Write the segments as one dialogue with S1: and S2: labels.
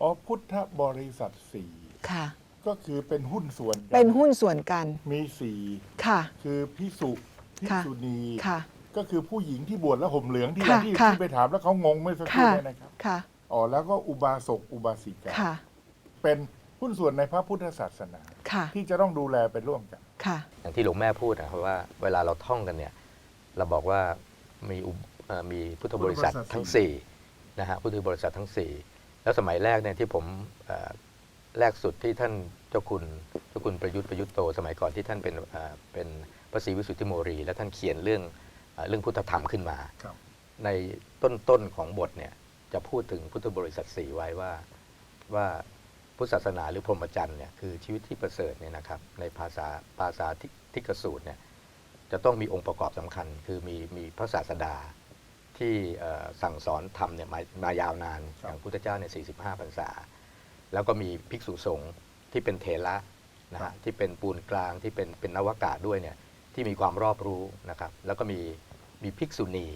S1: อ๋อพุทธบริษัทสี่
S2: ค่ะ
S1: ก็คือเป็นหุ้นส่วนกั
S2: เป็นหุ้นส่วนกัน
S1: มีสี่
S2: ค่ะ
S1: คือพิสุพิ
S2: ค่ะ
S1: สุณี
S2: ค่ะ
S1: ก็คือผู้หญิงที่บวชแล้วห่มเหลืองที่
S2: ค่ะ
S1: ที่
S2: ค่ะ
S1: ที่ไปถามแล้วเขางงไม่สักครู่
S2: ค่ะ
S1: เนี่ยนะครับ
S2: ค่ะ
S1: อ๋อแล้วก็อุบาสกอุบาสิกา
S2: ค่ะ
S1: เป็นหุ้นส่วนในพระพุทธศาสนา
S2: ค่ะ
S1: ที่จะต้องดูแลไปร่วมกัน
S2: ค่ะ
S3: อย่างที่หลวงแม่พูดนะครับว่าเวลาเราท่องกันเนี่ยเราบอกว่ามีอุเอ่อมีพุทธบริษัท
S1: พุทธบริษัท
S3: ทั้ง
S1: สี่
S3: 4นะฮะพุทธบริษัททั้ง4 แล้วสมัยแรกเนี่ยที่ผมเอ่อแรกสุดที่ท่านเจ้าคุณเจ้าคุณประยุทธ์ประยุทธ์โต สมัยก่อนที่ท่านเป็นเอ่อเป็นพระศรีวิสุทธิโมรี แล้วท่านเขียนเรื่องเอ่อเรื่องพุทธธรรมขึ้นมา
S1: ครับ
S3: ในต้นๆของบทเนี่ยจะพูดถึงพุทธบริษัทสีไว้ว่าว่าพุทธศาสนาหรือพรหมจรรย์เนี่ยคือชีวิตที่ประเสริฐเนี่ยนะครับในภาษาภาษาทิทิกสูตรเนี่ยจะต้องมีองค์ประกอบสำคัญ คือมีมีพระศาสดา ที่เอ่อสั่งสอนธรรมเนี่ยมามายาวนาน
S1: ครับ
S3: อย่างพุทธเจ้าเนี่ย45พรรษา แล้วก็มีภิกษุสงฆ์ที่เป็นเถระนะฮะที่เป็นปูนกลางที่เป็นเป็นนวากาศด้วยเนี่ยที่มีความรอบรู้นะครับแล้วก็มีมีภิกษุณี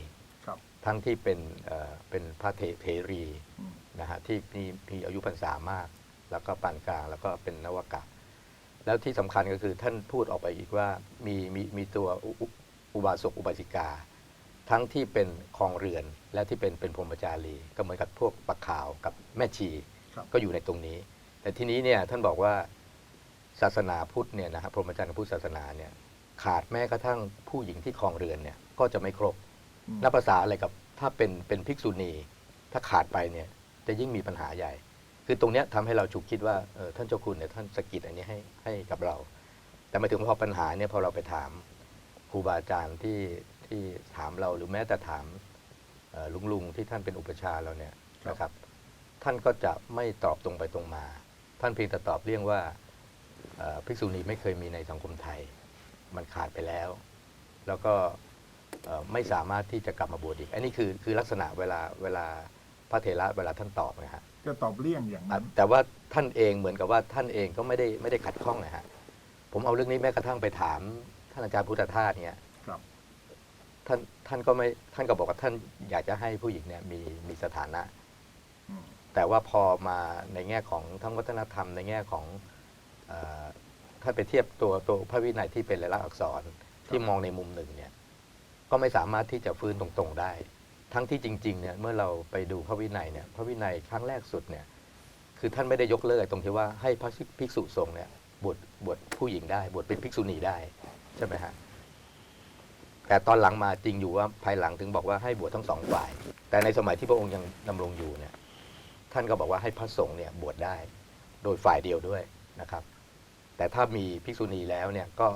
S1: ครับ
S3: ทั้งที่เป็นเอ่อเป็นพระเทเทรี
S1: อืม
S3: นะฮะที่มีมีอายุพรรษามาก แล้วก็ปานกลางแล้วก็เป็นนวากะ แล้วที่สำคัญก็คือท่านพูดออกไปอีกว่ามีมีมีตัวอุอุอุบาสกอุบาสิกา ทั้งที่เป็นครองเรือนและที่เป็นเป็นพรหมจารีก็เหมือนกับพวกปักขาวกับแม่ชี
S1: ครับ
S3: ก็อยู่ในตรงนี้ แต่ทีนี้เนี่ยท่านบอกว่าศาสนาพุทธเนี่ยนะครับพรหมจรรย์กับพุทธศาสนาเนี่ยขาดแม้กระทั่งผู้หญิงที่ครองเรือนเนี่ยก็จะไม่ครบ
S1: อืม
S3: นับภาษาอะไรกับถ้าเป็นเป็นภิกษุณี ถ้าขาดไปเนี่ยจะยิ่งมีปัญหาใหญ่ คือตรงเนี้ยทำให้เราฉุกคิดว่าเออท่านเจ้าคุณเนี่ยท่านสะกิดอันนี้ให้ให้กับเรา แต่มาถึงพอปัญหาเนี่ยพอเราไปถามครูบาอาจารย์ที่ ที่ถามเราหรือแม้แต่ถามเอ่อลุงลุงที่ท่านเป็นอุปชฌาย์เราเนี่ย
S1: ครับ
S3: นะครับ ท่านก็จะไม่ตอบตรงไปตรงมา ท่านเพียงแต่ตอบเรื่องว่าเอ่อภิกษุณีไม่เคยมีในสังคมไทย มันขาดไปแล้ว แล้วก็เอ่อไม่สามารถที่จะกลับมาบวชอีก อันนี้คือคือลักษณะเวลาเวลาพระเถระเวลาท่านตอบนะฮะ
S1: จะตอบเลี่ยงอย่าง
S3: อะ
S1: นั้น
S3: แต่ว่าท่านเองเหมือนกับว่าท่านเองก็ไม่ได้ไม่ได้ขัดข้องนะฮะผมเอาเรื่องนี้แม้กระทั่งไปถามท่านอาจารย์พุทธทาสเนี่ย
S1: ครับ
S3: ท่านท่านก็ไม่ท่านก็บอกว่าท่านอยากจะให้ผู้หญิงเนี่ยมีมีสถานะ แต่ว่าพอมาในแง่ของทั้งวัฒนธรรม ในแง่ของเออถ้าไปเทียบตัวตัวพระวินัยที่เป็นลายลักษณ์อักษรที่มองในมุมหนึ่งเนี่ยก็ไม่สามารถที่จะฟื้นตรงๆได้ ทั้งที่จริงๆเนี่ยเมื่อเราไปดูพระวินัยเนี่ยพระวินัยครั้งแรกสุดเนี่ยคือท่านไม่ได้ยกเลิกตรงที่ว่าให้พระภิกษุสงฆ์เนี่ยบวชบวชผู้หญิงได้บวชเป็นภิกษุณีได้ใช่ไหมฮะ แต่ตอนหลังมาจริงอยู่ว่าภายหลังถึงบอกว่าให้บวชทั้งสองฝ่าย แต่ในสมัยที่พระองค์ยังดำรงอยู่เนี่ยท่านก็บอกว่าให้พระสงฆ์เนี่ยบวชได้โดยฝ่ายเดียวด้วยนะครับ แต่ถ้ามีภิกษุณีแล้วเนี่ยก็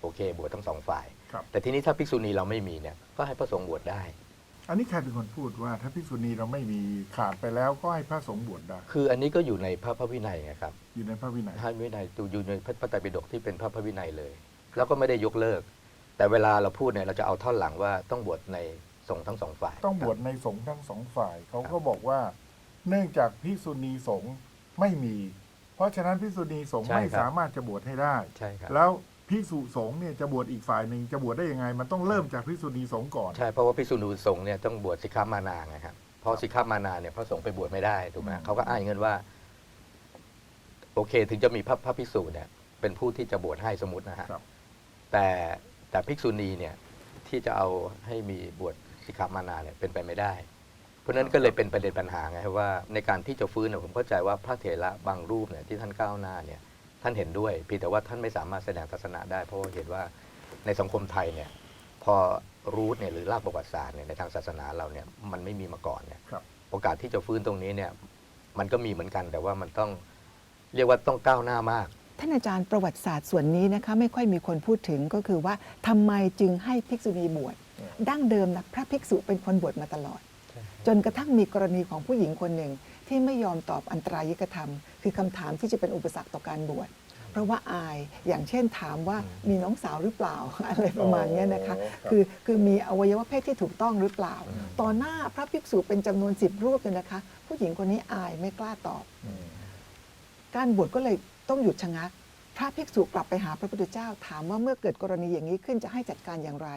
S3: โอเคบวชทั้งสองฝ่าย
S1: ครับ
S3: แต่ทีนี้ถ้าภิกษุณีเราไม่มีเนี่ยก็ให้พระสงฆ์บวชได้
S1: อันนี้ใครเป็นคนพูดว่า ถ้าภิกษุณีเราไม่มีขาดไปแล้วก็ให้พระสงฆ์บวชได้
S3: คืออันนี้ก็อยู่ในพระพระวินัยไงครับ
S1: อยู่ในพระวินัย
S3: พระวินัยอยู่ในพระพระไตรปิฎกที่เป็นพระพระวินัยเลย แล้วก็ไม่ได้ยกเลิก แต่เวลาเราพูดเนี่ยเราจะเอาท่อนหลังว่าต้องบวชในสงฆ์ทั้งสองฝ่าย
S1: ต้องบวชในสงฆ์ทั้งสองฝ่าย เขาก็บอกว่า เนื่องจากภิกษุณีสงฆ์ไม่มี เพราะฉะนั้นภิกษุณีสงฆ์ไม่สามารถจะบวชให้ได้
S3: ใช่ครับ
S1: แล้วภิกษุสงฆ์เนี่ยจะบวชอีกฝ่ายหนึ่งจะบวชได้ยังไง มันต้องเริ่มจากภิกษุณีสงฆ์ก่อน
S3: ใช่เพราะว่าภิกษุณีสงฆ์เนี่ยต้องบวชสิกขามานาไงครับเพราะสิกขามานาเนี่ยพระสงฆ์ไปบวชไม่ได้ถูกไหม
S1: อืม
S3: เขาก็อ้างเงินว่า โอเค ถึงจะมีพระพระภิกษุเนี่ยเป็นผู้ที่จะบวชให้สมมตินะฮะ
S1: ครับ
S3: แต่ แต่ภิกษุณีเนี่ยที่จะเอาให้มีบวชสิกขามานาเนี่ยเป็นไปไม่ได้ เพราะฉะนั้นก็เลยเป็นประเด็นปัญหาไงครับว่าในการที่จะฟื้นเนี่ยผมเข้าใจว่าพระเถระบางรูปเนี่ยที่ท่านก้าวหน้าเนี่ยท่านเห็นด้วยเพียงแต่ว่าท่านไม่สามารถแสดงทัศนะได้ เพราะว่าเห็นว่าในสังคมไทยเนี่ยพอรูทเนี่ยหรือรากประวัติศาสตร์เนี่ยในทางศาสนาเราเนี่ยมันไม่มีมาก่อนเนี่ย
S1: ครับ
S3: โอกาสที่จะฟื้นตรงนี้เนี่ยมันก็มีเหมือนกันแต่ว่ามันต้องเรียกว่าต้องก้าวหน้ามาก
S2: ท่านอาจารย์ประวัติศาสตร์ส่วนนี้นะคะไม่ค่อยมีคนพูดถึงก็คือว่าทำไมจึงให้ภิกษุณีบวช
S1: อืม
S2: ดั้งเดิมนะพระภิกษุเป็นคนบวชมาตลอด จนกระทั่งมีกรณีของผู้หญิงคนหนึ่ง ที่ไม่ยอมตอบอันตรายิกธรรม คือคำถามที่จะเป็นอุปสรรคต่อการบวชเพราะว่าอายอย่างเช่นถามว่ามีน้องสาวหรือเปล่าอะไรประมาณเนี้ยนะคะ
S1: อ๋อครับ
S2: คือคือมีอวัยวะเพศที่ถูกต้องหรือเปล่า
S3: อืม
S2: ต่อหน้าพระภิกษุเป็นจำนวนสิบรูปเลยนะคะ ผู้หญิงคนนี้อายไม่กล้าตอบ
S1: อืม
S2: การบวชก็เลย ต้องหยุดชะงัก พระภิกษุกลับไปหาพระพุทธเจ้า ถามว่าเมื่อเกิดกรณีอย่างนี้ขึ้นจะให้จัดการอย่างไร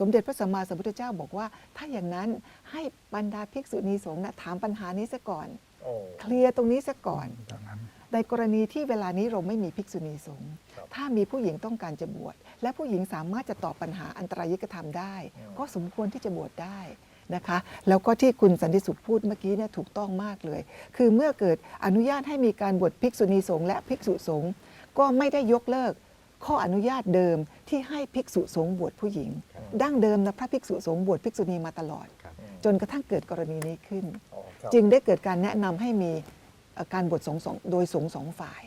S2: สมเด็จพระสัมมาสัมพุทธเจ้าบอกว่า ถ้าอย่างนั้นให้บรรดาภิกษุณีสงฆ์นะถามปัญหานี้ซะก่อน
S1: โอ้
S2: เคลียร์ตรงนี้ซะก่อน
S1: ดังนั้น
S2: ในกรณีที่เวลานี้เราไม่มีภิกษุณีสงฆ์
S1: ครับ
S2: ถ้ามีผู้หญิงต้องการจะบวช และผู้หญิงสามารถจะตอบปัญหาอันตรายิกธรรมได้
S1: อืม
S2: ก็สมควรที่จะบวชได้ นะคะแล้วก็ที่คุณสันติสุขพูดเมื่อกี้เนี่ยถูกต้องมากเลย คือเมื่อเกิดอนุญาตให้มีการบวชภิกษุณีสงฆ์และภิกษุสงฆ์ก็ไม่ได้ยกเลิก ข้ออนุญาตเดิมที่ให้ภิกษุสงฆ์บวชผู้หญิง
S3: ครับ
S2: ดั้งเดิมนะพระภิกษุสงฆ์บวชภิกษุณีมาตลอด
S3: ครับ
S1: อืม
S2: จนกระทั่งเกิดกรณีนี้ขึ้น
S1: อ๋อครับ
S2: จึงได้เกิดการแนะนำให้มีเอ่อการบวชสงฆ์สองโดยสงฆ์สองฝ่าย